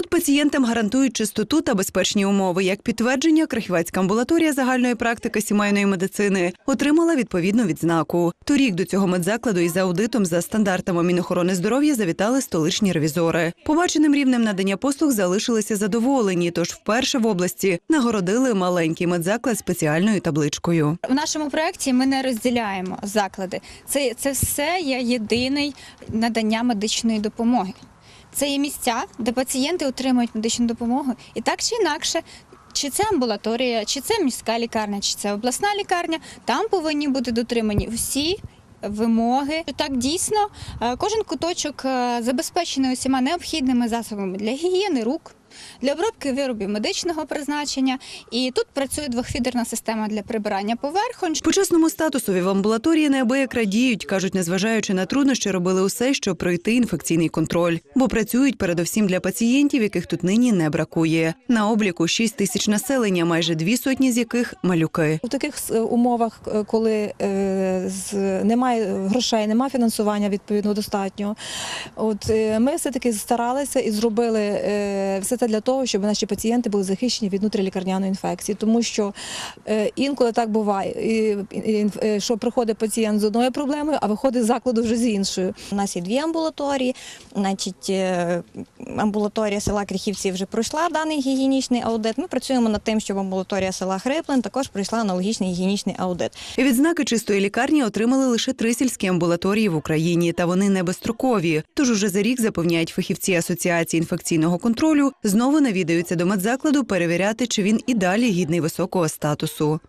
Тут пацієнтам гарантують чистоту та безпечні умови. Як підтвердження, Крахівецька амбулаторія загальної практики сімейної медицини отримала відповідну відзнаку. Торік до цього медзакладу із аудитом за стандартами Мінохорони здоров'я завітали столичні ревізори. Побаченим рівнем надання послуг залишилися задоволені, тож вперше в області нагородили маленький медзаклад спеціальною табличкою. В нашому проєкті ми не розділяємо заклади. Це, це все є єдиний надання медичної допомоги. Це є місця, де пацієнти отримують медичну допомогу. І так чи інакше, чи це амбулаторія, чи це міська лікарня, чи це обласна лікарня, там повинні бути дотримані всі. Вимоги так дійсно е, кожен куточок е, забезпечений усіма необхідними засобами для гігієни рук, для обробки виробів медичного призначення. І тут працює двохфідерна система для прибирання поверхонь. Почесному статусові в амбулаторії неабияк радіють, кажуть, незважаючи на труднощі, робили усе, щоб пройти інфекційний контроль, бо працюють передовсім для пацієнтів, яких тут нині не бракує. На обліку 6 тисяч населення, майже дві сотні з яких малюки. У таких е, умовах, е, коли е, немає грошей, немає фінансування відповідно достатньо, от ми все таки старалися і зробили все це для того, щоб наші пацієнти були захищені від внутрілікарняної інфекції, тому що е, інколи так буває, е, що приходить пацієнт з одною проблемою, а виходить з закладу вже з іншою. У нас є дві амбулаторії. Значить, е, амбулаторія села Кріхівці вже пройшла даний гігієнічний аудит. Ми працюємо над тим, щоб амбулаторія села Хриплин також пройшла аналогічний гігієнічний аудит. Відзнаки чистої лікарні отримали лише три сільські амбулаторії в Україні, та вони не безстрокові. Тож уже за рік запевняють фахівці асоціації інфекційного контролю, знову навідаються до медзакладу перевіряти, чи він і далі гідний високого статусу.